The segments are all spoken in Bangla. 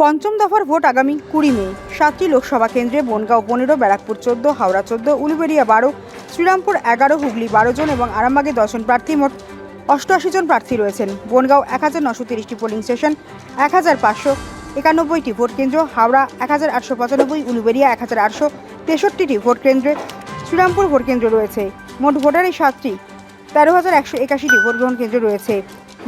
পঞ্চম দফার ভোট আগামী কুড়ি মে। সাতটি লোকসভা কেন্দ্রে বনগাঁও পনেরো, ব্যারাকপুর চোদ্দ, হাওড়া চোদ্দ, উলুবেড়িয়া বারো, শ্রীরামপুর এগারো, হুগলি বারো জন এবং আরামবাগে দশজন প্রার্থী মোট অষ্টআশি জন প্রার্থী রয়েছেন। বনগাঁও এক হাজার নশো তিরিশটি পোলিং স্টেশন, এক হাজার পাঁচশো একানব্বইটি ভোট কেন্দ্র, হাওড়া এক হাজার আটশো পঁচানব্বই, উলুবেড়িয়া এক হাজার আটশো তেষট্টিটি ভোট কেন্দ্রে শ্রীরামপুর ভোট কেন্দ্র রয়েছে। মোট ভোটারের সাতটি, তেরো হাজার একশো একাশিটি ভোট গ্রহণ কেন্দ্র রয়েছে।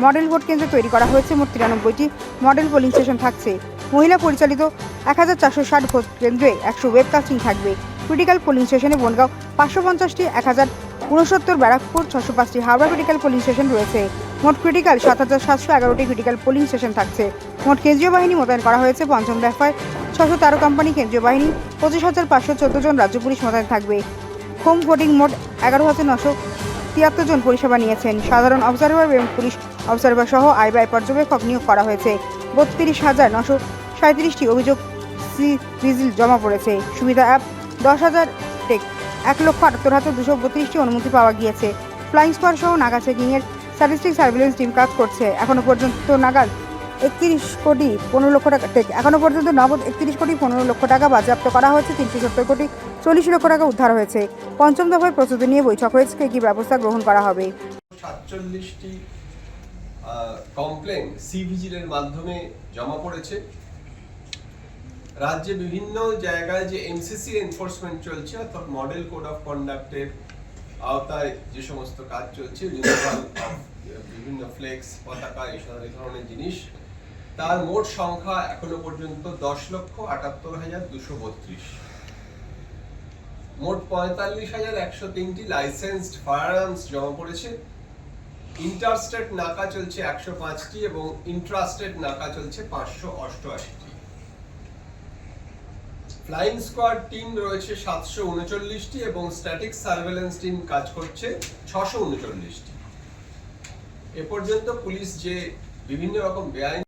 মডেল ভোট কেন্দ্র তৈরি করা হয়েছে মোট তিরানব্বইটি মডেল পোলিং স্টেশন থাকছে। মহিলা পরিচালিত এক হাজার চারশো ষাট ভোট কেন্দ্রে একশো ওয়েবকাস্টিং থাকবে। ক্রিটিক্যাল পোলিং স্টেশনে বনগাঁও পাঁচশো পঞ্চাশটি, এক হাজার উনসত্তর ব্যারাকপুর ছশো পাঁচটি, হাওড়া ক্রিটিক্যাল পোলিং স্টেশন রয়েছে। মোট ক্রিটিক্যাল সাত হাজার সাতশো এগারোটি ক্রিটিক্যাল পোলিং স্টেশন থাকছে। মোট কেন্দ্রীয় বাহিনী মোতায়েন করা হয়েছে পঞ্চম দফায় ছশো তেরো কোম্পানি কেন্দ্রীয় বাহিনী, পঁচিশ হাজার পাঁচশো চোদ্দ জন রাজ্য পুলিশ মোতায়েন থাকবে। হোম ভোটিং মোট এগারো হাজার নশো তিয়াত্তর জন পরিষেবা নিয়েছেন। সাধারণ অবজারভার এবং পুলিশ অবজারভার সহ আয় ব্যয় পর্যবেক্ষক নিয়োগ করা হয়েছে। বত্রিশ হাজার নশো সাঁত্রিশটি অভিযোগ রিজিল জমা পড়েছে। সুবিধা অ্যাপ দশ হাজার টেক, এক লক্ষ আটাত্তর হাজার দুশো বত্রিশটি অনুমতি পাওয়া গিয়েছে। ফ্লাইং স্কোয়াড সহ নাগা চেকিংয়ের স্ট্যাটিস্টিক সার্ভিলেন্স টিম কাজ করছে। এখনও পর্যন্ত নাগাদ একত্রিশ কোটি পনেরো লক্ষ টাকা টেক এখনও পর্যন্ত নগদ একত্রিশ কোটি পনেরো লক্ষ টাকা বাজেয়াপ্ত করা হয়েছে। তিনশো সত্তর কোটি চল্লিশ লক্ষ টাকা উদ্ধার হয়েছে। পঞ্চম দফায় প্রস্তুতি নিয়ে বৈঠক হয়েছে কী ব্যবস্থা গ্রহণ করা হবে? সাতচল্লিশটি কমপ্লেন সি মাধ্যমে জমা পড়েছে। রাজ্যে বিভিন্ন জায়গায় যে এনসিসি এনফোর্সমেন্ট চলছে, অর্থাৎ মডেল কোড অফ কন্ডাক্টের আওতায় যে সমস্ত কাজ চলছে বিভিন্ন ফ্লেক্স পতাকা, এই ধরনের জিনিস, তার মোট সংখ্যা এখনও পর্যন্ত দশ লক্ষ আটাত্তর হাজার দুশো বত্রিশ। মোট পঁয়তাল্লিশ হাজার একশো তিনটি লাইসেন্সড ফায়ার আর্মস জমা পড়েছে। ইন্টারস্টেট নাকা চলছে একশো পাঁচটি এবং ইন্ট্রাস্টেট নাকা চলছে পাঁচশো অষ্টআশিটি। ফ্লাইং স্কোয়াড টিম রয়েছে সাতশো উনচল্লিশটি এবং স্ট্যাটিক সার্ভেলেন্স টিম কাজ করছে ছশো উনচল্লিশটি। এ পর্যন্ত পুলিশ যে বিভিন্ন রকম বেআইনি